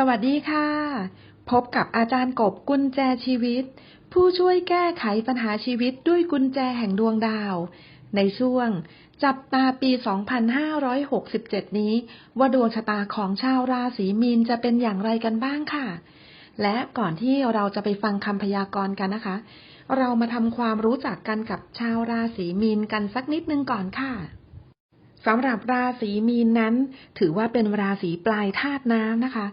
สวัสดีค่ะ พบกับอาจารย์กบกุญแจชีวิต ผู้ช่วยแก้ไขปัญหาชีวิตด้วยกุญแจแห่งดวงดาว ในช่วง จับตาปี 2567 นี้ ว่าดวงชะตาของชาวราศีมีนจะเป็นอย่างไรกันบ้างค่ะ และก่อนที่เราจะไปฟังคำพยากรณ์กันนะคะ เรามาทำความรู้จักกันกับชาวราศีมีนกันสักนิดนึงก่อนค่ะสำหรับราศีมีนนั้น ถือว่าเป็นราศีปลายธาตุน้ำนะคะ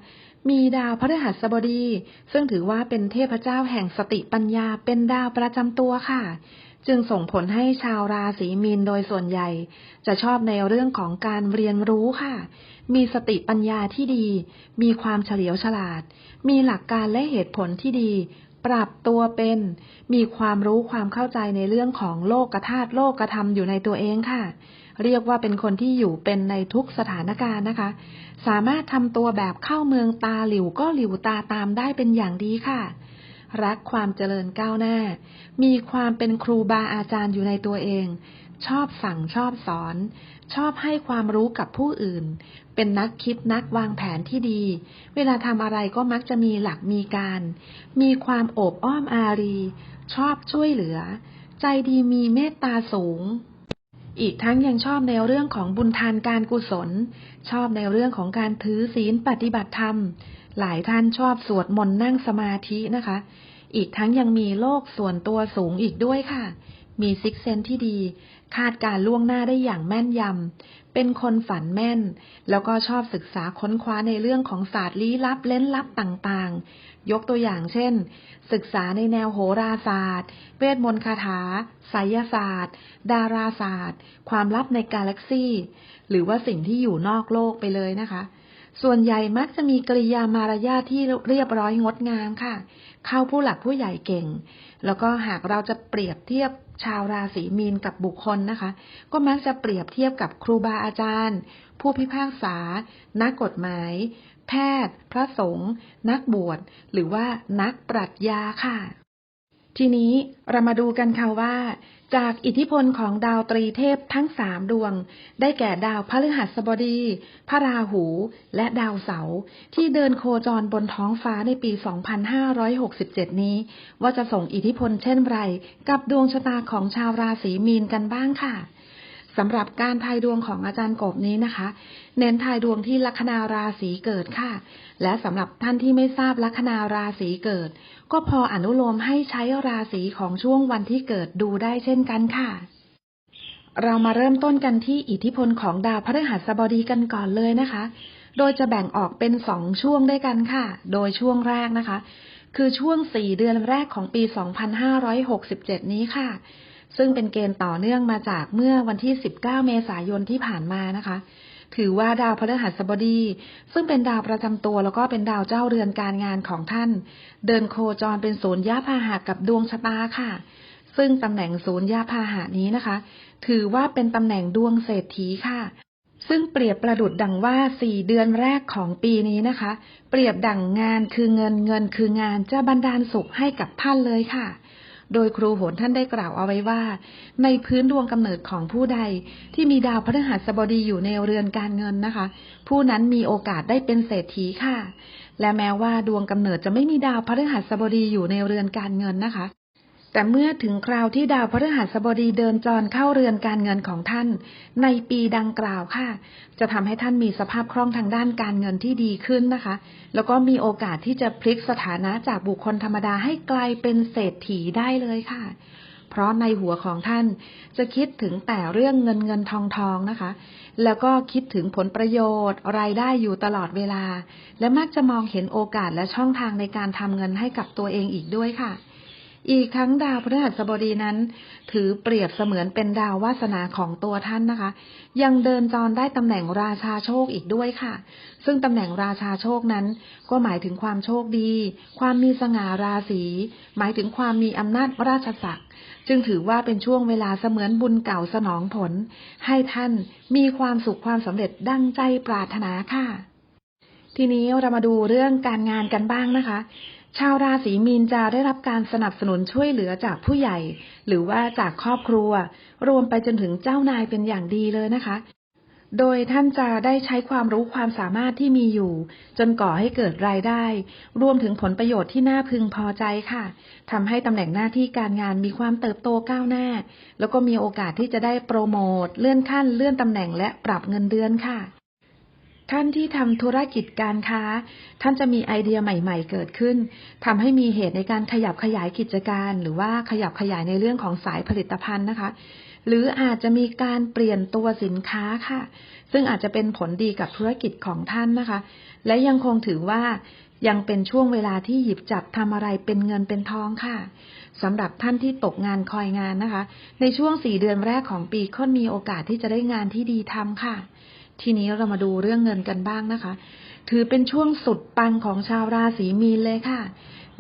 มีดาวพฤหัสบดี ซึ่งถือว่าเป็นเทพเจ้าแห่งสติปัญญาเป็นดาวประจำตัวค่ะ จึงส่งผลให้ชาวราศีมีนโดยส่วนใหญ่ จะชอบในเรื่องของการเรียนรู้ค่ะ มีสติปัญญาที่ดี มีความเฉลียวฉลาด มีหลักการและเหตุผลที่ดี ปรับตัวเป็น มีความรู้ความเข้าใจในเรื่องของโลกธาตุโลกธรรมอยู่ในตัวเองค่ะ เรียกว่าเป็นคนที่อยู่เป็นในทุกสถานการณ์นะคะ สามารถทำตัวแบบเข้าเมืองตาหลิวก็หลิวตาตามได้เป็นอย่างดีค่ะ รักความเจริญก้าวหน้า มีความเป็นครูบาอาจารย์อยู่ในตัวเอง ชอบสั่งชอบสอน ชอบให้ความรู้กับผู้อื่น เป็นนักคิดนักวางแผนที่ดี เวลาทำอะไรก็มักจะมีหลักมีการ มีความโอบอ้อมอารี ชอบช่วยเหลือ ใจดีมีเมตตาสูง อีกทั้งยังชอบในเรื่องของบุญทานการกุศล ชอบในเรื่องของการถือศีลปฏิบัติธรรม หลายท่านชอบสวดมนต์นั่งสมาธินะคะ อีกทั้งยังมีโลกส่วนตัวสูงอีกด้วยค่ะมีซิกเซนที่ดี คาดการล่วงหน้าได้อย่างแม่นยำ เป็นคนฝันแม่น แล้วก็ชอบศึกษาค้นคว้าในเรื่องของศาสตร์ลี้ลับเล้นลับต่างๆ ยกตัวอย่างเช่น ศึกษาในแนวโหราศาสตร์ เวทมนต์คาถาไสยศาสตร์ ดาราศาสตร์ ความลับในกาแล็กซี่ หรือว่าสิ่งที่อยู่นอกโลกไปเลยนะคะส่วนใหญ่มักจะมีกริยามารยาทที่เรียบร้อยงดงามค่ะ เข้าผู้หลักผู้ใหญ่เก่ง แล้วก็หากเราจะเปรียบเทียบชาวราศีมีนกับบุคคลนะคะ ก็มักจะเปรียบเทียบกับครูบาอาจารย์ ผู้พิพากษา นักกฎหมาย แพทย์ พระสงฆ์นักบวชหรือว่านักปรัชญาค่ะ ทีนี้เรามาดูกันค่ะว่า จากอิทธิพลของดาวตรีเทพทั้งสามดวง ได้แก่ดาวพฤหัสบดี พระราหู และดาวเสาร์ที่เดินโคจรบนท้องฟ้าในปี 2567 นี้ ว่าจะส่งอิทธิพลเช่นไร กับดวงชะตาของชาวราศีมีนกันบ้างค่ะ สำหรับการทายดวงของอาจารย์กบนี้นะคะ เน้นทายดวงที่ลัคนาราศีเกิดค่ะ และสำหรับท่านที่ไม่ทราบลัคนาราศีเกิด ก็พออนุโลมให้ใช้ราศีของช่วงวันที่เกิดดูได้เช่นกันค่ะ เรามาเริ่มต้นกันที่อิทธิพลของดาวพฤหัสบดีกันก่อนเลยนะคะ โดยจะแบ่งออกเป็นสองช่วงด้วยกันค่ะ โดยช่วงแรกนะคะ คือช่วงสี่เดือนแรกของปี 2567 นี้ค่ะ ซึ่งเป็นเกณฑ์ต่อเนื่องมาจากเมื่อวันที่ 19 เมษายนที่ผ่านมานะคะ ถือว่าดาวพฤหัสบดี ซึ่งเป็นดาวประจำตัวแล้วก็เป็นดาวเจ้าเรือนการงานของท่าน เดินโคจรเป็นศูนย์ยาพาหะกับดวงชะตาค่ะ ซึ่งตำแหน่งศูนย์ยาพาหะนี้นะคะ ถือว่าเป็นตำแหน่งดวงเศรษฐีค่ะซึ่งเปรียบประดุดดังว่าสี่เดือนแรกของปีนี้นะคะ เปรียบดังงานคือเงินเงินคืองานจะบันดาลสุขให้กับท่านเลยค่ะ โดยครูโหนท่านได้กล่าวเอาไว้ว่า ในพื้นดวงกำเนิดของผู้ใดที่มีดาวพฤหัสบดีอยู่ในเรือนการเงินนะคะ ผู้นั้นมีโอกาสได้เป็นเศรษฐีค่ะ และแม้ว่าดวงกำเนิดจะไม่มีดาวพฤหัสบดีอยู่ในเรือนการเงินนะคะ แต่เมื่อถึงคราวที่ดาวพฤหัสบดีเดินจรเข้าเรือนการเงินของท่าน ในปีดังกล่าวค่ะ จะทำให้ท่านมีสภาพคล่องทางด้านการเงินที่ดีขึ้นนะคะ แล้วก็มีโอกาสที่จะพลิกสถานะจากบุคคลธรรมดาให้กลายเป็นเศรษฐีได้เลยค่ะ เพราะในหัวของท่านจะคิดถึงแต่เรื่องเงินเงินทองทองนะคะ แล้วก็คิดถึงผลประโยชน์ รายได้อยู่ตลอดเวลา และมักจะมองเห็นโอกาสและช่องทางในการทำเงินให้กับตัวเองอีกด้วยค่ะ อีกทั้งดาวพฤหัสบดีนั้น ถือเปรียบเสมือนเป็นดาววาสนาของตัวท่านนะคะ ยังเดินจรได้ตำแหน่งราชาโชคอีกด้วยค่ะ ซึ่งตำแหน่งราชาโชคนั้น ก็หมายถึงความโชคดี ความมีสง่าราศี หมายถึงความมีอำนาจราชศักดิ์จึงถือว่าเป็นช่วงเวลาเสมือนบุญเก่าสนองผล ให้ท่านมีความสุขความสำเร็จดังใจปรารถนาค่ะ ทีนี้เรามาดูเรื่องการงานกันบ้างนะคะ ชาวราศีมีนจะได้รับการสนับสนุนช่วยเหลือจากผู้ใหญ่ หรือว่าจากครอบครัว รวมไปจนถึงเจ้านายเป็นอย่างดีเลยนะคะ โดยท่านจะได้ใช้ความรู้ความสามารถที่มีอยู่ จนก่อให้เกิดรายได้ รวมถึงผลประโยชน์ที่น่าพึงพอใจค่ะทำให้ตำแหน่งหน้าที่การงานมีความเติบโตก้าวหน้า แล้วก็มีโอกาสที่จะได้โปรโมทเลื่อนขั้นเลื่อนตำแหน่งและปรับเงินเดือนค่ะ ท่านที่ทำธุรกิจการค้า ท่านจะมีไอเดียใหม่ๆ เกิดขึ้นทำให้มีเหตุในการขยับขยายกิจการ หรือว่าขยับขยายในเรื่องของสายผลิตภัณฑ์นะคะ หรืออาจจะมีการเปลี่ยนตัวสินค้าค่ะ ซึ่งอาจจะเป็นผลดีกับธุรกิจของท่านนะคะ และยังคงถือว่ายังเป็นช่วงเวลาที่หยิบจับทำอะไรเป็นเงินเป็นทองค่ะสำหรับท่านที่ตกงานคอยงานนะคะ ในช่วงสี่เดือนแรกของปีค่อนมีโอกาสที่จะได้งานที่ดีทำค่ะ ทีนี้เรามาดูเรื่องเงินกันบ้างนะคะ ถือเป็นช่วงสุดปังของชาวราศีมีนเลยค่ะ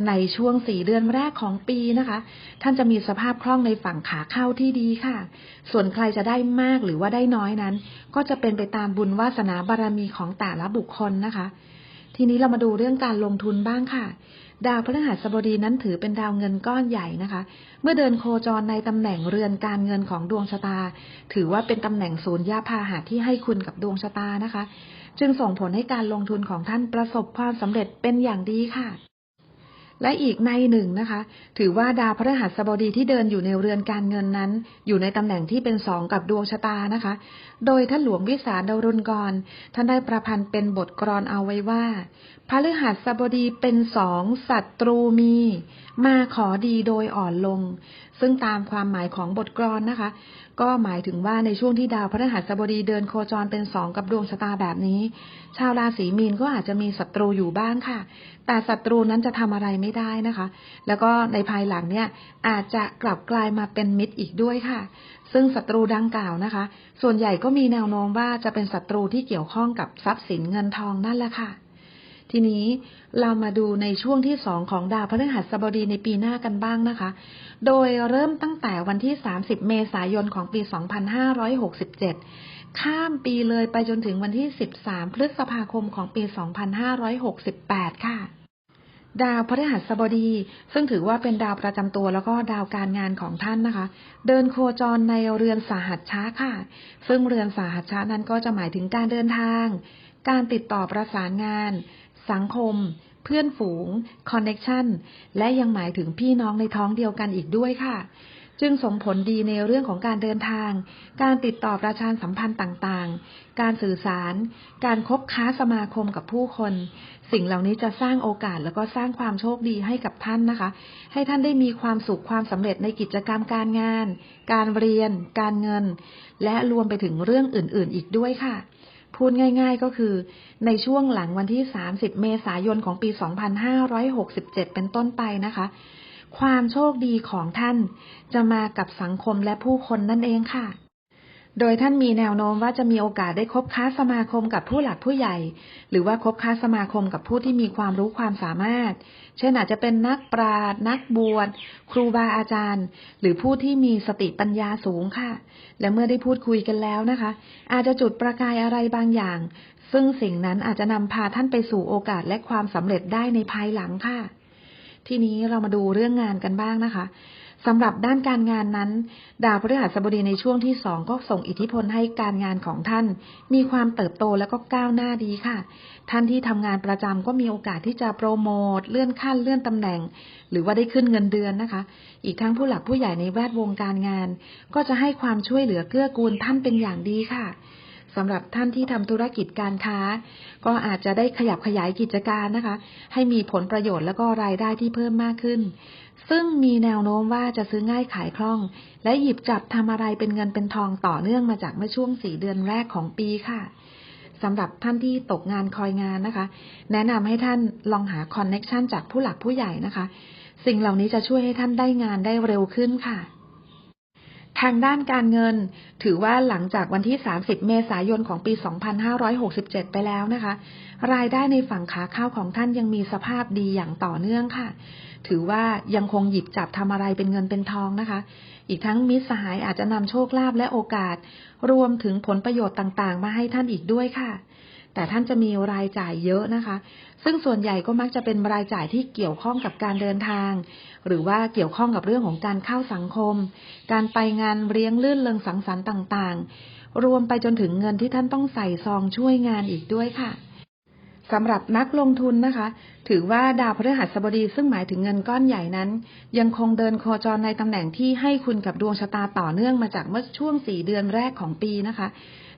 ในช่วงสี่เดือนแรกของปีนะคะ ท่านจะมีสภาพคล่องในฝั่งขาเข้าที่ดีค่ะ ส่วนใครจะได้มากหรือว่าได้น้อยนั้น ก็จะเป็นไปตามบุญวาสนาบารมีของแต่ละบุคคลนะคะ ทีนี้เรามาดูเรื่องการลงทุนบ้างค่ะ ดาวพฤหัสบดีนั้นถือเป็นดาวเงินก้อนใหญ่นะคะ เมื่อเดินโคจรในตำแหน่งเรือนการเงินของดวงชะตา ถือว่าเป็นตำแหน่งศูนย์ยาพาหะที่ให้คุณกับดวงชะตานะคะ จึงส่งผลให้การลงทุนของท่านประสบความสำเร็จเป็นอย่างดีค่ะ และอีกในหนึ่งนะคะ ถือว่าดาวพฤหัสบดีที่เดินอยู่ในเรือนการเงินนั้น อยู่ในตำแหน่งที่เป็นสองกับดวงชะตานะคะ โดยท่านหลวงวิสารดารุณกร ท่านได้ประพันธ์เป็นบทกรอนเอาไว้ว่าพฤหัสบดีเป็นสองศัตรูมี มาขอดีโดยอ่อนลง ซึ่งตามความหมายของบทกรอนนะคะ ก็หมายถึงว่าในช่วงที่ดาวพฤหัสบดีเดินโคจรเป็นสองกับดวงชะตาแบบนี้ ชาวราศีมีนก็อาจจะมีศัตรูอยู่บ้างค่ะ แต่ศัตรูนั้นจะทำอะไรไม่ได้นะคะ แล้วก็ในภายหลังเนี่ยอาจจะกลับกลายมาเป็นมิตรอีกด้วยค่ะ ซึ่งศัตรูดังกล่าวนะคะ ส่วนใหญ่ก็มีแนวโน้มว่าจะเป็นศัตรูที่เกี่ยวข้องกับทรัพย์สินเงินทองนั่นแหละค่ะ ทีนี้เรามาดูในช่วงที่สองของดาวพฤหัสบดีในปีหน้ากันบ้างนะคะ โดยเริ่มตั้งแต่วันที่ 30 เมษายนของปี 2567 ข้ามปีเลยไปจนถึงวันที่ 13 พฤษภาคมของปี 2568 ค่ะดาวพฤหัสบดี ซึ่งถือว่าเป็นดาวประจำตัวแล้วก็ดาวการงานของท่านนะคะ เดินโคจรในเรือนสาหัสชชะค่ะ ซึ่งเรือนสาหัสชชะนั้นก็จะหมายถึงการเดินทาง การติดต่อประสานงาน สังคม เพื่อนฝูง คอนเน็ชันและยังหมายถึงพี่น้องในท้องเดียวกันอีกด้วยค่ะจึงส่งผลดีในเรื่องของการเดินทาง การติดต่อประชาสัมพันธ์ต่างๆ การสื่อสาร การคบค้าสมาคมกับผู้คน สิ่งเหล่านี้จะสร้างโอกาสแล้วก็สร้างความโชคดีให้กับท่านนะคะ ให้ท่านได้มีความสุขความสำเร็จในกิจกรรมการงาน การเรียน การเงิน และรวมไปถึงเรื่องอื่นๆ อีกด้วยค่ะ พูดง่ายๆก็คือ ในช่วงหลังวันที่ 30 เมษายนของปี 2567 เป็นต้นไปนะคะ ความโชคดีของท่านจะมากับสังคมและผู้คนนั่นเองค่ะ โดยท่านมีแนวโน้มว่าจะมีโอกาสได้คบค้าสมาคมกับผู้หลักผู้ใหญ่ หรือว่าคบค้าสมาคมกับผู้ที่มีความรู้ความสามารถ เช่นอาจจะเป็นนักปราชญ์นักบวชครูบาอาจารย์ หรือผู้ที่มีสติปัญญาสูงค่ะ และเมื่อได้พูดคุยกันแล้วนะคะ อาจจะจุดประกายอะไรบางอย่าง ซึ่งสิ่งนั้นอาจจะนำพาท่านไปสู่โอกาสและความสำเร็จได้ในภายหลังค่ะ ทีนี้เรามาดูเรื่องงานกันบ้างนะคะ สำหรับด้านการงานนั้น ดาวพฤหัสบดีในช่วงที่สองก็ส่งอิทธิพลให้การงานของท่าน มีความเติบโตและก็ก้าวหน้าดีค่ะ ท่านที่ทำงานประจำก็มีโอกาสที่จะโปรโมทเลื่อนขั้นเลื่อนตำแหน่ง หรือว่าได้ขึ้นเงินเดือนนะคะ อีกทั้งผู้หลักผู้ใหญ่ในแวดวงการงาน ก็จะให้ความช่วยเหลือเกื้อกูลท่านเป็นอย่างดีค่ะ สำหรับท่านที่ทำธุรกิจการค้า ก็อาจจะได้ขยับขยายกิจการนะคะ ให้มีผลประโยชน์และก็รายได้ที่เพิ่มมากขึ้น ซึ่งมีแนวโน้มว่าจะซื้อง่ายขายคล่อง และหยิบจับทำอะไรเป็นเงินเป็นทองต่อเนื่องมาจากเมื่อช่วงสี่เดือนแรกของปีค่ะสำหรับท่านที่ตกงานคอยงานนะคะ แนะนำให้ท่านลองหาคอนเน็ชันจากผู้หลักผู้ใหญ่นะคะ สิ่งเหล่านี้จะช่วยให้ท่านได้งานได้เร็วขึ้นค่ะ ทางด้านการเงิน ถือว่าหลังจากวันที่ 30 เมษายนของปี 2567 ไปแล้วนะคะ รายได้ในฝั่งขาเข้าของท่านยังมีสภาพดีอย่างต่อเนื่องค่ะ ถือว่ายังคงหยิบจับทำอะไรเป็นเงินเป็นทองนะคะ อีกทั้งมิตรสหายอาจจะนำโชคลาภและโอกาส รวมถึงผลประโยชน์ต่างๆ มาให้ท่านอีกด้วยค่ะ แต่ท่านจะมีรายจ่ายเยอะนะคะ ซึ่งส่วนใหญ่ก็มักจะเป็นรายจ่ายที่เกี่ยวข้องกับการเดินทาง หรือว่าเกี่ยวข้องกับเรื่องของการเข้าสังคม การไปงานเลี้ยงลื่นเริงสังสรรค์ต่างๆ รวมไปจนถึงเงินที่ท่านต้องใส่ซองช่วยงานอีกด้วยค่ะสำหรับนักลงทุนนะคะ ถือว่าดาวพฤหัสบดีซึ่งหมายถึงเงินก้อนใหญ่นั้น ยังคงเดินโคจรในตำแหน่งที่ให้คุณกับดวงชะตาต่อเนื่องมาจากเมื่อช่วงสี่เดือนแรกของปีนะคะ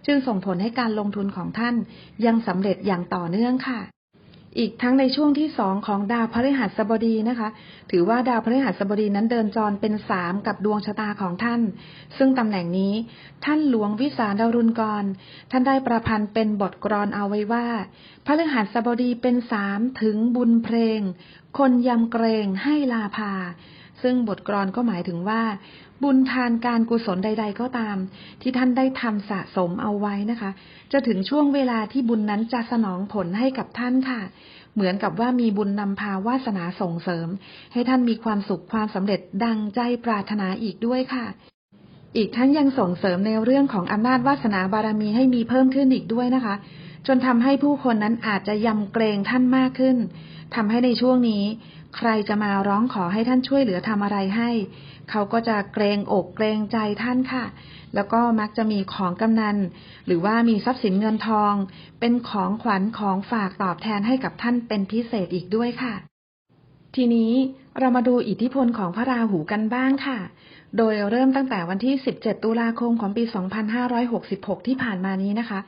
จึงส่งผลให้การลงทุนของท่านยังสำเร็จอย่างต่อเนื่องค่ะ อีกทั้งในช่วงที่สองของดาวพฤหัสบดีนะคะ ถือว่าดาวพฤหัสบดีนั้นเดินจรเป็นสามกับดวงชะตาของท่าน ซึ่งตำแหน่งนี้ท่านหลวงวิสารดารุณกร ท่านได้ประพันธ์เป็นบทกลอนเอาไว้ว่าพฤหัสบดีเป็นสามถึงบุญเพลง คนยำเกรงให้ลาภา ซึ่งบทกลอนก็หมายถึงว่า บุญทานการกุศลใด ๆ ก็ตาม ที่ท่านได้ทำสะสมเอาไว้นะคะ จะถึงช่วงเวลาที่บุญนั้นจะสนองผลให้กับท่านค่ะ เหมือนกับว่ามีบุญนำพาวาสนาส่งเสริม ให้ท่านมีความสุขความสำเร็จดังใจปรารถนาอีกด้วยค่ะอีกทั้งยังส่งเสริมในเรื่องของอำนาจวาสนาบารมีให้มีเพิ่มขึ้นอีกด้วยนะคะ จนทำให้ผู้คนนั้นอาจจะยำเกรงท่านมากขึ้นทำให้ในช่วงนี้ใครจะมาร้องขอให้ท่านช่วยเหลือทำอะไรให้ เขาก็จะเกรงอกเกรงใจท่านค่ะ แล้วก็มักจะมีของกำนัน หรือว่ามีทรัพย์สินเงินทอง เป็นของขวัญของฝากตอบแทนให้กับท่านเป็นพิเศษอีกด้วยค่ะ ทีนี้เรามาดูอิทธิพลของพระราหูกันบ้างค่ะ โดยเริ่มตั้งแต่วันที่ 17 ตุลาคมของปี 2566 ที่ผ่านมานี้นะคะ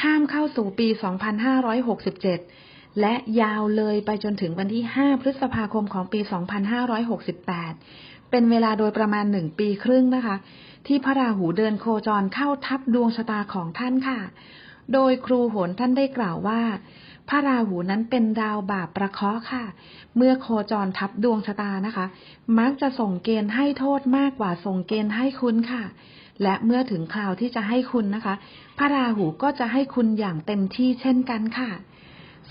ข้ามเข้าสู่ปี 2567 และยาวเลยไปจนถึงวันที่ 5 พฤษภาคมของปี 2568 เป็นเวลาโดยประมาณหนึ่งปีครึ่งนะคะ ที่พระราหูเดินโคจรเข้าทับดวงชะตาของท่านค่ะ โดยครูโหนท่านได้กล่าวว่าพระราหูนั้นเป็นดาวบาปประเคาะค่ะ เมื่อโคจรทับดวงชะตานะคะ มักจะส่งเกณฑ์ให้โทษมากกว่าส่งเกณฑ์ให้คุณค่ะ และเมื่อถึงคราวที่จะให้คุณนะคะ พระราหูก็จะให้คุณอย่างเต็มที่เช่นกันค่ะ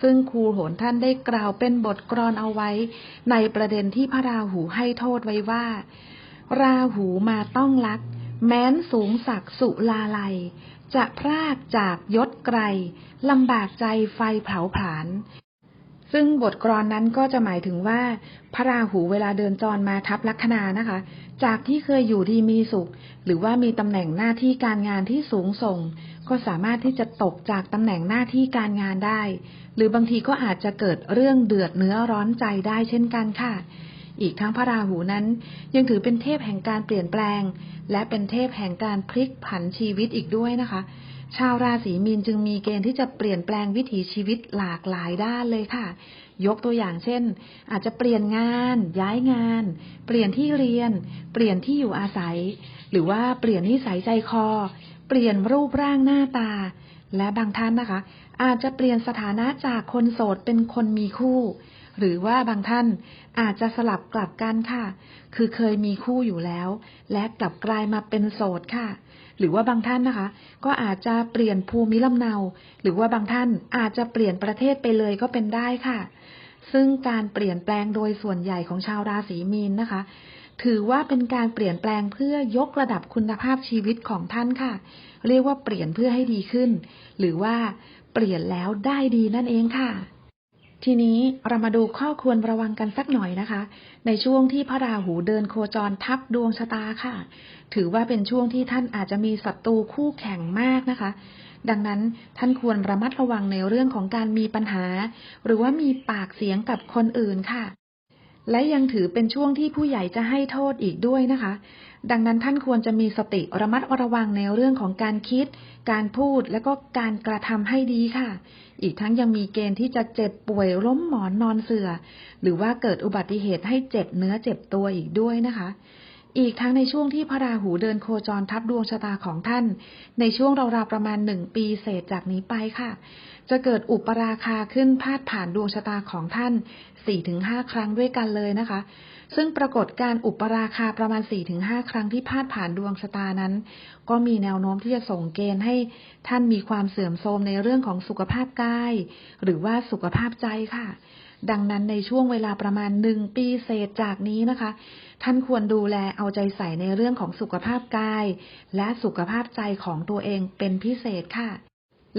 ซึ่งครูโหนท่านได้กล่าวเป็นบทกลอนเอาไว้ ในประเด็นที่พระราหูให้โทษไว้ว่า ราหูมาต้องลัก แม้นสูงศักสุลาลัย จะพรากจากยศไกลลำบากใจไฟเผาผลาญซึ่งบทกลอนนั้นก็จะหมายถึงว่า พระราหูเวลาเดินจรมาทับลัคนานะคะ จากที่เคยอยู่ดีมีสุข หรือว่ามีตำแหน่งหน้าที่การงานที่สูงส่ง ก็สามารถที่จะตกจากตำแหน่งหน้าที่การงานได้ หรือบางทีก็อาจจะเกิดเรื่องเดือดเนื้อร้อนใจได้เช่นกันค่ะ อีกทั้งพระราหูนั้น ยังถือเป็นเทพแห่งการเปลี่ยนแปลง และเป็นเทพแห่งการพลิกผันชีวิตอีกด้วยนะคะ ชาวราศีมีนจึงมีเกณฑ์ที่จะเปลี่ยนแปลงวิถีชีวิตหลากหลายด้านเลยค่ะ ยกตัวอย่างเช่น อาจจะเปลี่ยนงาน ย้ายงาน เปลี่ยนที่เรียน เปลี่ยนที่อยู่อาศัย หรือว่าเปลี่ยนนิสัยใจคอ เปลี่ยนรูปร่างหน้าตา และบางท่านนะคะ อาจจะเปลี่ยนสถานะจากคนโสดเป็นคนมีคู่ หรือว่าบางท่านอาจจะสลับกลับกันค่ะ คือเคยมีคู่อยู่แล้ว และกลับกลายมาเป็นโสดค่ะ หรือว่าบางท่านนะคะ ก็อาจจะเปลี่ยนภูมิลำเนา หรือว่าบางท่านอาจจะเปลี่ยนประเทศไปเลยก็เป็นได้ค่ะ ซึ่งการเปลี่ยนแปลงโดยส่วนใหญ่ของชาวราศีมีนนะคะ ถือว่าเป็นการเปลี่ยนแปลงเพื่อยกระดับคุณภาพชีวิตของท่านค่ะ เรียกว่าเปลี่ยนเพื่อให้ดีขึ้น หรือว่าเปลี่ยนแล้วได้ดีนั่นเองค่ะ ทีนี้เรามาดูข้อควรระวังกันสักหน่อยนะคะ ในช่วงที่พระราหูเดินโคจรทับดวงชะตาค่ะ ถือว่าเป็นช่วงที่ท่านอาจจะมีศัตรูคู่แข่งมากนะคะ ดังนั้นท่านควรระมัดระวังในเรื่องของการมีปัญหา หรือว่ามีปากเสียงกับคนอื่นค่ะ และยังถือเป็นช่วงที่ผู้ใหญ่จะให้โทษอีกด้วยนะคะ ดังนั้นท่านควรจะมีสติระมัดระวังในเรื่องของการคิด การพูดและก็การกระทำให้ดีค่ะ อีกทั้งยังมีเกณฑ์ที่จะเจ็บป่วยล้มหมอนนอนเสือ่อ หรือว่าเกิดอุบัติเหตุให้เจ็บเนื้อเจ็บตัวอีกด้วยนะคะ อีกทั้งในช่วงที่พระราหูเดินโคจรทับดวงชะตาของท่าน ในช่วงราวๆประมาณหนึ่งปีเศษจากนี้ไปค่ะ จะเกิดอุปราคาขึ้นพาดผ่านดวงชะตาของท่าน 4-5 ครั้งด้วยกันเลยนะคะ ซึ่งปรากฏการอุปราคาประมาณ 4-5 ครั้งที่พาดผ่านดวงชะตานั้น ก็มีแนวโน้มที่จะส่งเกณฑ์ให้ท่านมีความเสื่อมโทรมในเรื่องของสุขภาพกายหรือว่าสุขภาพใจค่ะ ดังนั้นในช่วงเวลาประมาณหนึ่งปีเศษจากนี้นะคะ ท่านควรดูแลเอาใจใส่ในเรื่องของสุขภาพกาย และสุขภาพใจของตัวเองเป็นพิเศษค่ะ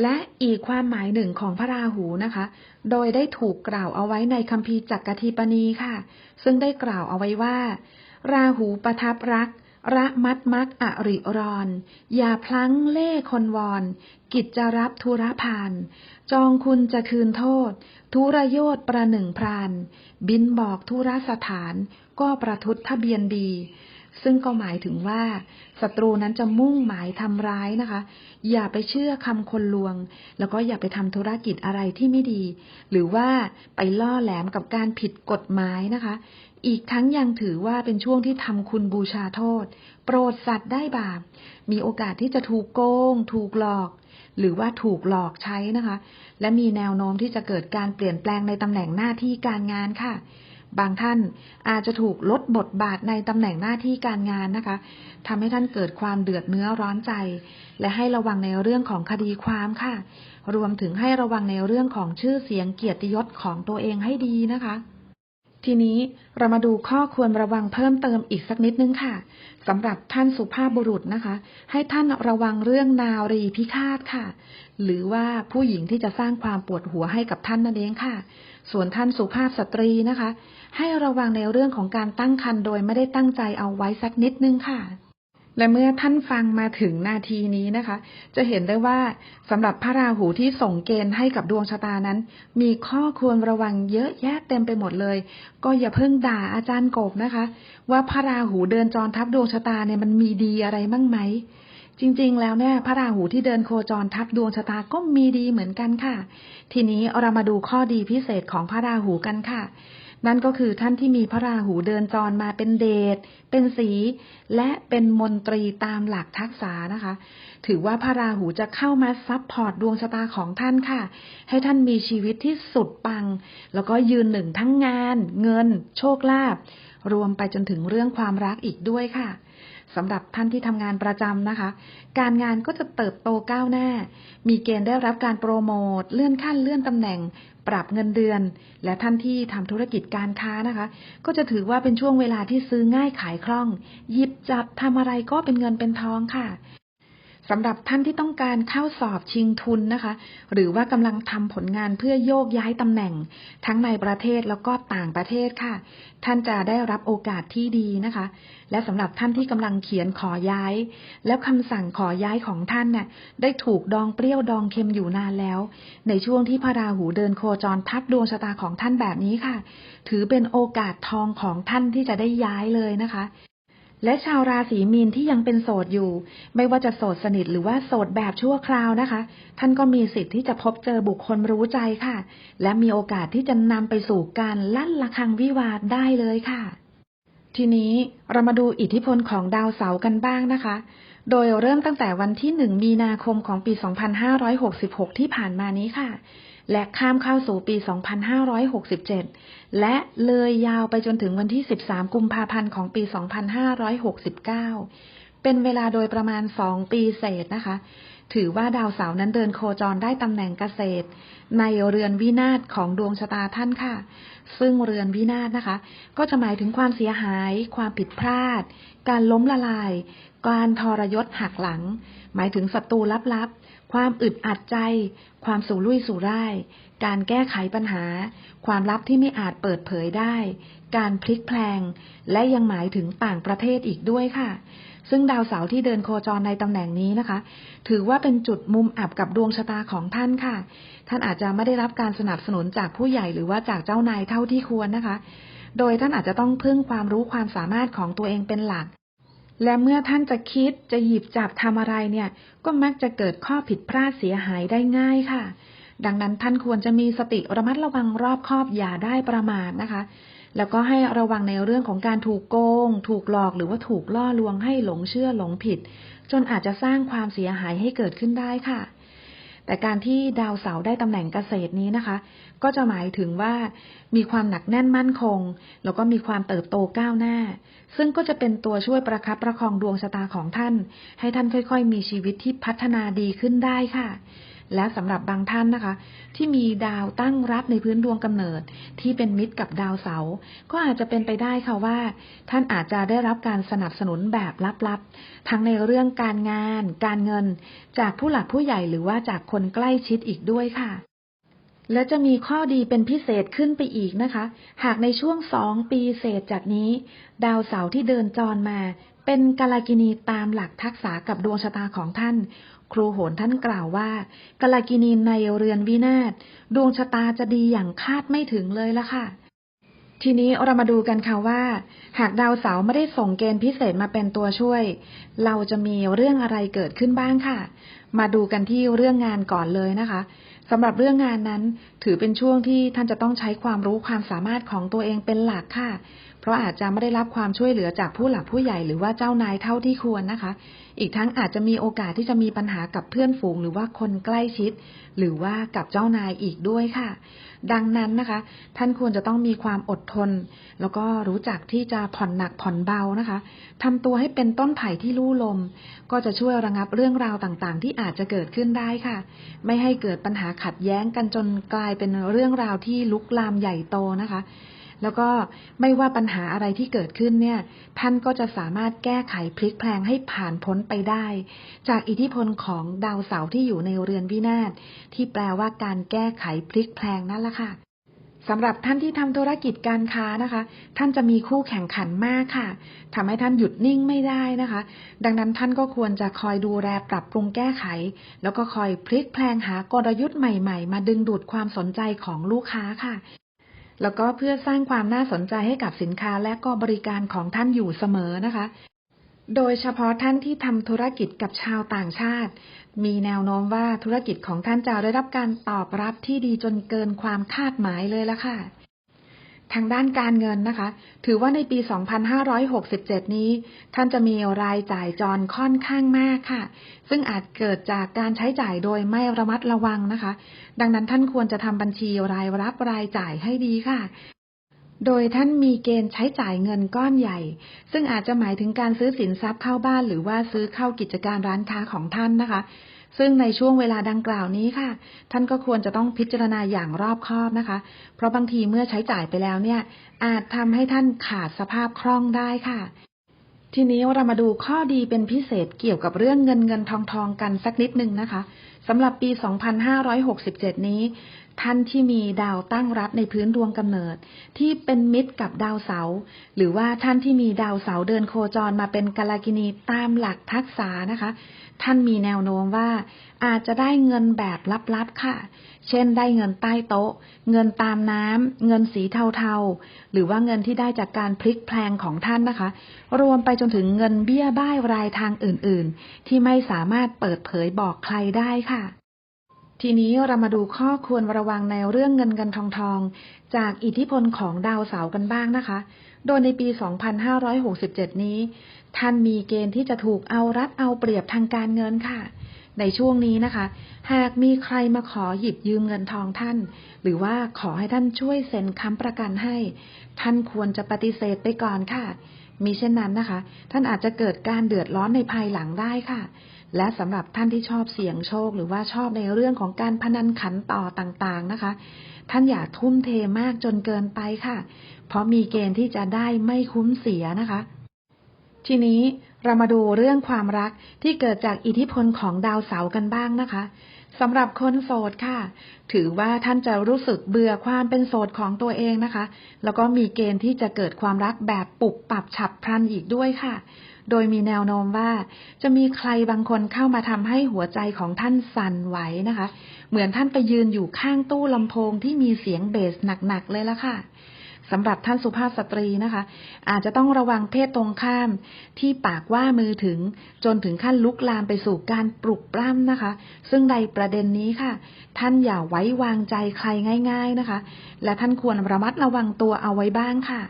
และอีกความหมายหนึ่งของพระราหูนะคะ โดยได้ถูกกล่าวเอาไว้ในคัมภีร์จักรทีปณีค่ะ ซึ่งได้กล่าวเอาไว้ว่า ราหูประทับรัก ระมัดมักอริรอน อย่าพลั้งเล่คนวอน กิจจะรับธุระพาน จองคุณจะคืนโทษ ธุรโยธประหนึ่งพราน บินบอกธุระสถาน ก็ประทุษทะเบียนดี ซึ่งก็หมายถึงว่าศัตรูนั้นจะมุ่งหมายทำร้ายนะคะ อย่าไปเชื่อคำคนลวง แล้วก็อย่าไปทำธุรกิจอะไรที่ไม่ดี หรือว่าไปล่อแหลมกับการผิดกฎหมายนะคะ อีกทั้งยังถือว่าเป็นช่วงที่ทำคุณบูชาโทษ โปรดสัตว์ได้บาป มีโอกาสที่จะถูกโกง ถูกหลอก หรือว่าถูกหลอกใช้นะคะ และมีแนวโน้มที่จะเกิดการเปลี่ยนแปลงในตำแหน่งหน้าที่การงานค่ะ บางท่านอาจจะถูกลดบทบาทในตำแหน่งหน้าที่การงานนะคะทำให้ท่านเกิดความเดือดเนื้อร้อนใจ และให้ระวังในเรื่องของคดีความค่ะ รวมถึงให้ระวังในเรื่องของชื่อเสียงเกียรติยศของตัวเองให้ดีนะคะ ทีนี้เรามาดูข้อควรระวังเพิ่มเติมอีกสักนิดนึงค่ะสำหรับท่านสุภาพบุรุษนะคะ ให้ท่านระวังเรื่องนารีพิฆาตค่ะ หรือว่าผู้หญิงที่จะสร้างความปวดหัวให้กับท่านนั่นเองค่ะ ส่วนท่านสุภาพสตรีนะคะ ให้ระวังในเรื่องของการตั้งครรภ์โดยไม่ได้ตั้งใจเอาไว้สักนิดนึงค่ะ และเมื่อท่านฟังมาถึงนาทีนี้นะคะ จะเห็นได้ว่าสำหรับพระราหูที่ส่งเกณฑ์ให้กับดวงชะตานั้น มีข้อควรระวังเยอะแยะเต็มไปหมดเลย ก็อย่าเพิ่งด่าอาจารย์กบนะคะ ว่าพระราหูเดินจรทับดวงชะตาเนี่ยมันมีดีอะไรบ้างไหม จริงๆ แล้วเนี่ยพระราหูที่เดินโคจรทับดวงชะตาก็มีดีเหมือนกันค่ะ ทีนี้เรามาดูข้อดีพิเศษของพระราหูกันค่ะ นั่นก็คือท่านที่มีพระราหูเดินจรมาเป็นเดช เป็นสี และเป็นมนตรีตามหลักทักษะนะคะ ถือว่าพระราหูจะเข้ามาซับพอร์ตดวงชะตาของท่านค่ะ ให้ท่านมีชีวิตที่สุดปัง แล้วก็ยืนหนึ่งทั้งงาน เงิน โชคลาภ รวมไปจนถึงเรื่องความรักอีกด้วยค่ะสำหรับท่านที่ทำงานประจำนะคะ การงานก็จะเติบโตก้าวหน้า มีเกณฑ์ได้รับการโปรโมท เลื่อนขั้นเลื่อนตำแหน่ง ปรับเงินเดือน และท่านที่ทำธุรกิจการค้านะคะ ก็จะถือว่าเป็นช่วงเวลาที่ซื้อง่ายขายคล่อง หยิบจับทำอะไรก็เป็นเงินเป็นทองค่ะ สำหรับท่านที่ต้องการเข้าสอบชิงทุนนะคะ หรือว่ากำลังทำผลงานเพื่อโยกย้ายตำแหน่ง ทั้งในประเทศแล้วก็ต่างประเทศค่ะ ท่านจะได้รับโอกาสที่ดีนะคะ และสำหรับท่านที่กำลังเขียนขอย้าย แล้วคำสั่งขอย้ายของท่านน่ะได้ถูกดองเปรี้ยวดองเค็มอยู่นานแล้ว ในช่วงที่พระราหูเดินโคจรทับดวงชะตาของท่านแบบนี้ค่ะ ถือเป็นโอกาสทองของท่านที่จะได้ย้ายเลยนะคะ และชาวราศีมีนที่ยังเป็นโสดอยู่ ไม่ว่าจะโสดสนิทหรือว่าโสดแบบชั่วคราวนะคะ ท่านก็มีสิทธิ์ที่จะพบเจอบุคคลรู้ใจค่ะ และมีโอกาสที่จะนำไปสู่การลั่นระฆังวิวาทได้เลยค่ะ ทีนี้เรามาดูอิทธิพลของดาวเสาร์กันบ้างนะคะ โดยเริ่มตั้งแต่วันที่ 1 มีนาคมของปี 2566 ที่ผ่านมานี้ค่ะ และข้ามเข้าสู่ปี 2567 และเลยยาวไปจนถึงวันที่ 13 กุมภาพันธ์ของปี 2569 เป็นเวลาโดยประมาณ 2 ปีเศษนะคะ ถือว่าดาวเสาร์นั้นเดินโคจรได้ตำแหน่งเกษตร ในเรือนวินาศของดวงชะตาท่านค่ะ ซึ่งเรือนวินาศนะคะ ก็จะหมายถึงความเสียหาย ความผิดพลาด การล้มละลาย การทรยศหักหลัง หมายถึงศัตรูลับๆ ความอึดอัดใจ ความสู่ลุ่ยสู่ร่าย การแก้ไขปัญหา ความลับที่ไม่อาจเปิดเผยได้ การพลิกแพลง และยังหมายถึงต่างประเทศอีกด้วยค่ะ ซึ่งดาวเสาร์ที่เดินโคจรในตำแหน่งนี้นะคะ ถือว่าเป็นจุดมุมอับกับดวงชะตาของท่านค่ะ ท่านอาจจะไม่ได้รับการสนับสนุนจากผู้ใหญ่หรือว่าจากเจ้านายเท่าที่ควรนะคะ โดยท่านอาจจะต้องพึ่งความรู้ความสามารถของตัวเองเป็นหลัก และเมื่อท่านจะคิดจะหยิบจับทำอะไรเนี่ย ก็มักจะเกิดข้อผิดพลาดเสียหายได้ง่ายค่ะ ดังนั้นท่านควรจะมีสติระมัดระวังรอบคอบอย่าได้ประมาทนะคะ แล้วก็ให้ระวังในเรื่องของการถูกโกง ถูกหลอกหรือว่าถูกล่อลวงให้หลงเชื่อหลงผิด จนอาจจะสร้างความเสียหายให้เกิดขึ้นได้ค่ะ แต่การที่ดาวเสาร์ได้ตำแหน่งเกษตรนี้นะคะ ก็จะหมายถึงว่ามีความหนักแน่นมั่นคง แล้วก็มีความเติบโตก้าวหน้า ซึ่งก็จะเป็นตัวช่วยประคับประคองดวงชะตาของท่าน ให้ท่านค่อยๆ มีชีวิตที่พัฒนาดีขึ้นได้ค่ะ และสำหรับบางท่านนะคะ ที่มีดาวตั้งรับในพื้นดวงกำเนิด ที่เป็นมิตรกับดาวเสาร์ก็อาจจะเป็นไปได้ค่ะว่า ท่านอาจจะได้รับการสนับสนุนแบบลับๆ ทั้งในเรื่องการงาน การเงิน จากผู้หลักผู้ใหญ่หรือว่าจากคนใกล้ชิดอีกด้วยค่ะ และจะมีข้อดีเป็นพิเศษขึ้นไปอีกนะคะ หากในช่วงสองปีเศษจากนี้ ดาวเสาร์ที่เดินจรมาเป็นกาลากินีตามหลักทักษะกับดวงชะตาของท่าน ครูโหนท่านกล่าวว่ากลากินีในเรือนวินาศดวงชะตาจะดีอย่างคาดไม่ถึงเลยละค่ะ ทีนี้เรามาดูกันค่ะว่า หากดาวเสาร์ไม่ได้ส่งเกณฑ์พิเศษมาเป็นตัวช่วย เราจะมีเรื่องอะไรเกิดขึ้นบ้างค่ะ มาดูกันที่เรื่องงานก่อนเลยนะคะ สำหรับเรื่องงานนั้น ถือเป็นช่วงที่ท่านจะต้องใช้ความรู้ความสามารถของตัวเองเป็นหลักค่ะ เพราะอาจจะไม่ได้รับความช่วยเหลือจากผู้หลักผู้ใหญ่หรือว่าเจ้านายเท่าที่ควรนะคะ อีกทั้งอาจจะมีโอกาสที่จะมีปัญหากับเพื่อนฝูง หรือว่าคนใกล้ชิด หรือว่ากับเจ้านายอีกด้วยค่ะ ดังนั้นนะคะ ท่านควรจะต้องมีความอดทน แล้วก็รู้จักที่จะผ่อนหนักผ่อนเบานะคะทำตัวให้เป็นต้นไผ่ที่ลู่ลม ก็จะช่วยระงับเรื่องราวต่างๆ ที่อาจจะเกิดขึ้นได้ค่ะ ไม่ให้เกิดปัญหาขัดแย้งกันจนกลายเป็นเรื่องราวที่ลุกลามใหญ่โตนะคะ แล้วก็ไม่ว่าปัญหาอะไรที่เกิดขึ้นเนี่ย ท่านก็จะสามารถแก้ไขพลิกแพลงให้ผ่านพ้นไปได้ จากอิทธิพลของดาวเสาร์ที่อยู่ในเรือนวินาศที่แปลว่าการแก้ไขพลิกแพลงนั่นแหละค่ะ สำหรับท่านที่ทำธุรกิจการค้านะคะ ท่านจะมีคู่แข่งขันมากค่ะทำให้ท่านหยุดนิ่งไม่ได้นะคะ ดังนั้นท่านก็ควรจะคอยดูแลปรับปรุงแก้ไข แล้วก็คอยพลิกแพลงหากลยุทธ์ใหม่ๆ มาดึงดูดความสนใจของลูกค้าค่ะ แล้วก็เพื่อสร้างความน่าสนใจให้กับสินค้าและก็บริการของท่านอยู่เสมอนะคะ โดยเฉพาะท่านที่ทำธุรกิจกับชาวต่างชาติ มีแนวโน้มว่าธุรกิจของท่านจะได้รับการตอบรับที่ดีจนเกินความคาดหมายเลยละค่ะ ทางด้านการเงินนะคะ ถือว่าในปี 2567 นี้ ท่านจะมีรายจ่ายจรค่อนข้างมากค่ะ ซึ่งอาจเกิดจากการใช้จ่ายโดยไม่ระมัดระวังนะคะ ดังนั้นท่านควรจะทำบัญชีรายรับรายจ่ายให้ดีค่ะ โดยท่านมีเกณฑ์ใช้จ่ายเงินก้อนใหญ่ ซึ่งอาจจะหมายถึงการซื้อสินทรัพย์เข้าบ้านหรือว่าซื้อเข้ากิจการร้านค้าของท่านนะคะ ซึ่งในช่วงเวลาดังกล่าวนี้ค่ะ ท่านก็ควรจะต้องพิจารณาอย่างรอบคอบนะคะ เพราะบางทีเมื่อใช้จ่ายไปแล้วเนี่ย อาจทำให้ท่านขาดสภาพคล่องได้ค่ะ ทีนี้เรามาดูข้อดีเป็นพิเศษเกี่ยวกับเรื่องเงินเงินทองทองกันสักนิดนึงนะคะสำหรับปี 2567 นี้ ท่านที่มีดาวตั้งรับในพื้นดวงกำเนิด ที่เป็นมิตรกับดาวเสาร์หรือว่าท่านที่มีดาวเสาร์เดินโคจรมาเป็นกาลากินีตามหลักทักษะนะคะ ท่านมีแนวโน้มว่า อาจจะได้เงินแบบลับๆค่ะ เช่นได้เงินใต้โต๊ะ เงินตามน้ำเงินสีเทาๆ หรือว่าเงินที่ได้จากการพลิกแพลงของท่านนะคะ รวมไปจนถึงเงินเบี้ยบ้ายรายทางอื่นๆ ที่ไม่สามารถเปิดเผยบอกใครได้ค่ะ ทีนี้เรามาดูข้อควรระวังในเรื่องเงินเงินทองทอง จากอิทธิพลของดาวเสาร์กันบ้างนะคะ โดยในปี 2567 นี้ ท่านมีเกณฑ์ที่จะถูกเอารัดเอาเปรียบทางการเงินค่ะ ในช่วงนี้นะคะ หากมีใครมาขอหยิบยืมเงินทองท่าน หรือว่าขอให้ท่านช่วยเซ็นค้ำประกันให้ ท่านควรจะปฏิเสธไปก่อนค่ะ มีเช่นนั้นนะคะ ท่านอาจจะเกิดการเดือดร้อนในภายหลังได้ค่ะ และสำหรับท่านที่ชอบเสี่ยงโชค หรือว่าชอบในเรื่องของการพนันขันต่อต่างๆนะคะ ท่านอย่าทุ่มเทมากจนเกินไปค่ะ เพราะมีเกณฑ์ที่จะได้ไม่คุ้มเสียนะคะ ทีนี้เรามาดูเรื่องความรักที่เกิดจากอิทธิพลของดาวเสาร์กันบ้างนะคะสำหรับคนโสดค่ะ ถือว่าท่านจะรู้สึกเบื่อความเป็นโสดของตัวเองนะคะ แล้วก็มีเกณฑ์ที่จะเกิดความรักแบบปุบปับฉับพลันอีกด้วยค่ะ โดยมีแนวโน้มว่า จะมีใครบางคนเข้ามาทำให้หัวใจของท่านสั่นไหวนะคะ เหมือนท่านไปยืนอยู่ข้างตู้ลำโพงที่มีเสียงเบสหนักๆเลยละค่ะ สำหรับท่านสุภาพสตรีนะคะ อาจจะต้องระวังเพศตรงข้ามที่ปากว่ามือถึง จนถึงขั้นลุกลามไปสู่การปลุกปล้ำนะคะ ซึ่งในประเด็นนี้ค่ะ ท่านอย่าไว้วางใจใครง่าย ๆนะคะ และท่านควรระมัดระวังตัวเอาไว้บ้างค่ะ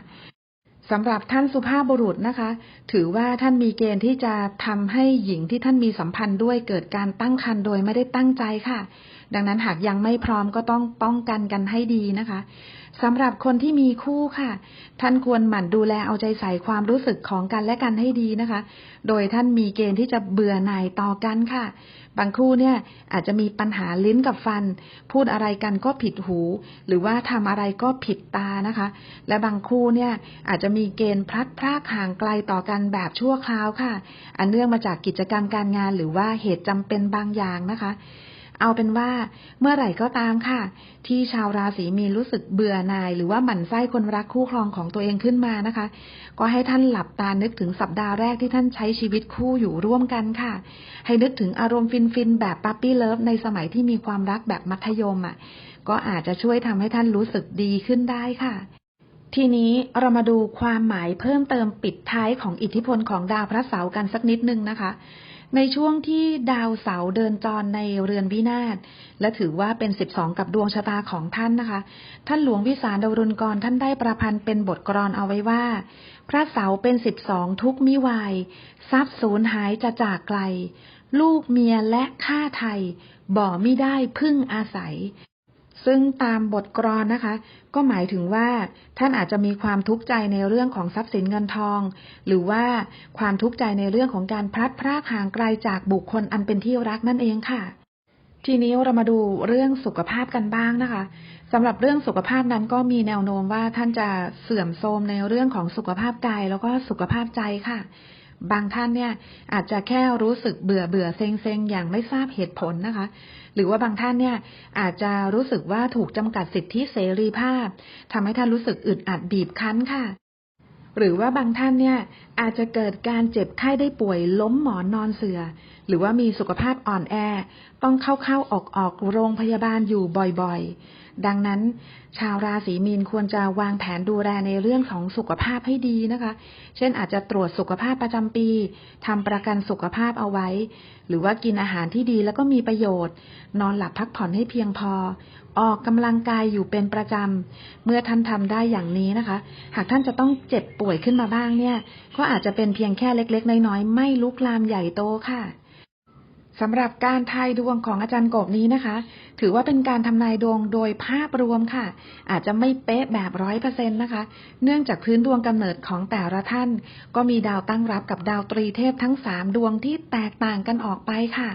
สำหรับท่านสุภาพบุรุษนะคะ ถือว่าท่านมีเกณฑ์ที่จะทำให้หญิงที่ท่านมีสัมพันธ์ด้วยเกิดการตั้งครรภ์โดยไม่ได้ตั้งใจค่ะ ดังนั้นหากยังไม่พร้อมก็ต้องป้องกันกันให้ดีนะคะ สำหรับคนที่มีคู่ค่ะ ท่านควรหมั่นดูแลเอาใจใส่ความรู้สึกของกันและกันให้ดีนะคะ โดยท่านมีเกณฑ์ที่จะเบื่อหน่ายต่อกันค่ะ บางคู่เนี่ยอาจจะมีปัญหาลิ้นกับฟัน พูดอะไรกันก็ผิดหู หรือว่าทำอะไรก็ผิดตานะคะ และบางคู่เนี่ยอาจจะมีเกณฑ์พลัดพรากห่างไกลต่อกันแบบชั่วคราวค่ะ อันเนื่องมาจากกิจกรรมการงานหรือว่าเหตุจำเป็นบางอย่างนะคะ เอาเป็นว่าเมื่อไหร่ก็ตามค่ะ ที่ชาวราศีมีนรู้สึกเบื่อหน่าย หรือว่าหมั่นไส้คนรักคู่ครองของตัวเองขึ้นมานะคะ ก็ให้ท่านหลับตานึกถึงสัปดาห์แรกที่ท่านใช้ชีวิตคู่อยู่ร่วมกันค่ะ ให้นึกถึงอารมณ์ฟินๆแบบปั๊ปปี้เลิฟในสมัยที่มีความรักแบบมัธยมอะก็อาจจะช่วยทำให้ท่านรู้สึกดีขึ้นได้ค่ะทีนี้เรามาดูความหมายเพิ่มเติมปิดท้ายของอิทธิพลของดาวพระเสาร์กันสักนิดนึงนะคะ ในช่วงที่ดาวเสาร์เดินจรในเรือนวินาศและถือว่าเป็น12กับดวงชะตาของท่านนะคะ ท่านหลวงวิสารดารุณกรท่านได้ประพันธ์เป็นบทกลอนเอาไว้ว่า พระเสาร์เป็น12ทุกมิวายทรัพย์สูญหายจะจากไกล ลูกเมียและข้าไทย บ่มิได้พึ่งอาศัย ซึ่งตามบทกรอนนะคะ ก็หมายถึงว่าท่านอาจจะมีความทุกข์ใจในเรื่องของทรัพย์สินเงินทอง หรือว่าความทุกข์ใจในเรื่องของการพลัดพรากห่างไกลจากบุคคลอันเป็นที่รักนั่นเองค่ะ ทีนี้เรามาดูเรื่องสุขภาพกันบ้างนะคะสำหรับเรื่องสุขภาพนั้นก็มีแนวโน้มว่าท่านจะเสื่อมโทรมในเรื่องของสุขภาพกายแล้วก็สุขภาพใจค่ะ บางท่านเนี่ยอาจจะแค่รู้สึกเบื่อเบื่อเซ็งเซ็งอย่างไม่ทราบเหตุผลนะคะ หรือว่าบางท่านเนี่ยอาจจะรู้สึกว่าถูกจำกัดสิทธิเสรีภาพทำให้ท่านรู้สึกอึดอัดบีบคั้นค่ะหรือว่าบางท่านเนี่ยอาจจะเกิดการเจ็บไข้ได้ป่วยล้มหมอนนอนเสือ หรือว่ามีสุขภาพอ่อนแอ ต้องเข้าเข้าออกออกโรงพยาบาลอยู่บ่อยๆ ดังนั้น ชาวราศีมีนควรจะวางแผนดูแลในเรื่องของสุขภาพให้ดีนะคะ เช่นอาจจะตรวจสุขภาพประจำปีทำประกันสุขภาพเอาไว้ หรือว่ากินอาหารที่ดีแล้วก็มีประโยชน์ นอนหลับพักผ่อนให้เพียงพอ ออกกำลังกายอยู่เป็นประจำ เมื่อท่านทำได้อย่างนี้นะคะ หากท่านจะต้องเจ็บป่วยขึ้นมาบ้างเนี่ย ก็อาจจะเป็นเพียงแค่เล็ก ๆ น้อยๆไม่ลุกลามใหญ่โตค่ะ สำหรับการทายดวงของอาจารย์กบนี้นะคะ ถือว่าเป็นการทำนายดวงโดยภาพรวมค่ะ อาจจะไม่เป๊ะแบบร้อยเปอร์เซ็นต์นะคะ เนื่องจากพื้นดวงกำเนิดของแต่ละท่าน ก็มีดาวตั้งรับกับดาวตรีเทพทั้งสามดวงที่แตกต่างกันออกไปค่ะ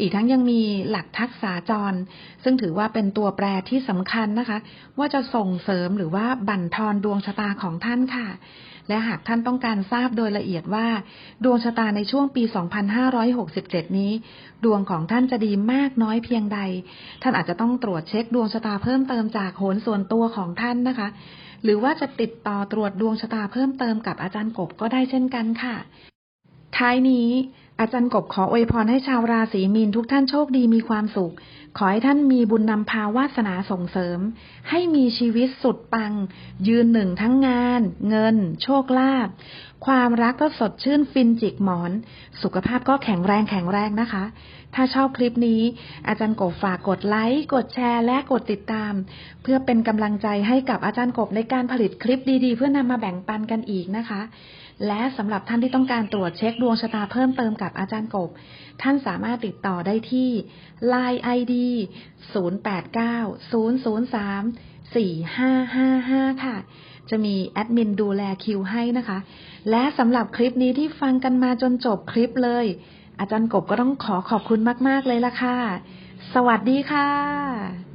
อีกทั้งยังมีหลักทักษะจร ซึ่งถือว่าเป็นตัวแปรที่สำคัญนะคะ ว่าจะส่งเสริมหรือว่าบั่นทอนดวงชะตาของท่านค่ะ และหากท่านต้องการทราบโดยละเอียดว่า ดวงชะตาในช่วงปี 2567 นี้ ดวงของท่านจะดีมากน้อยเพียงใด ท่านอาจจะต้องตรวจเช็คดวงชะตาเพิ่มเติมจากโหนส่วนตัวของท่านนะคะ หรือว่าจะติดต่อตรวจดวงชะตาเพิ่มเติมกับอาจารย์กบก็ได้เช่นกันค่ะ ท้ายนี้อาจารย์กบขออวยพรให้ชาวราศีมีนทุกท่านโชคดีมีความสุข ขอให้ท่านมีบุญนำพาวาสนาส่งเสริม ให้มีชีวิตสุดปัง ยืนหนึ่งทั้งงาน เงิน โชคลาภความรักก็สดชื่นฟินจิกหมอน สุขภาพก็แข็งแรงแข็งแรงนะคะ ถ้าชอบคลิปนี้ อาจารย์กบฝากกดไลค์ กดแชร์และกดติดตาม เพื่อเป็นกำลังใจให้กับอาจารย์กบในการผลิตคลิปดีๆ เพื่อนำมาแบ่งปันกันอีกนะคะ และสำหรับท่านที่ต้องการตรวจเช็คดวงชะตาเพิ่มเติมกับอาจารย์กบ ท่านสามารถติดต่อได้ที่ Line ID 0890034555 ค่ะ จะมีแอดมินดูแลคิวให้นะคะ และสำหรับคลิปนี้ที่ฟังกันมาจนจบคลิปเลย อาจารย์กบก็ต้องขอขอบคุณมาก ๆ เลยล่ะค่ะ สวัสดีค่ะ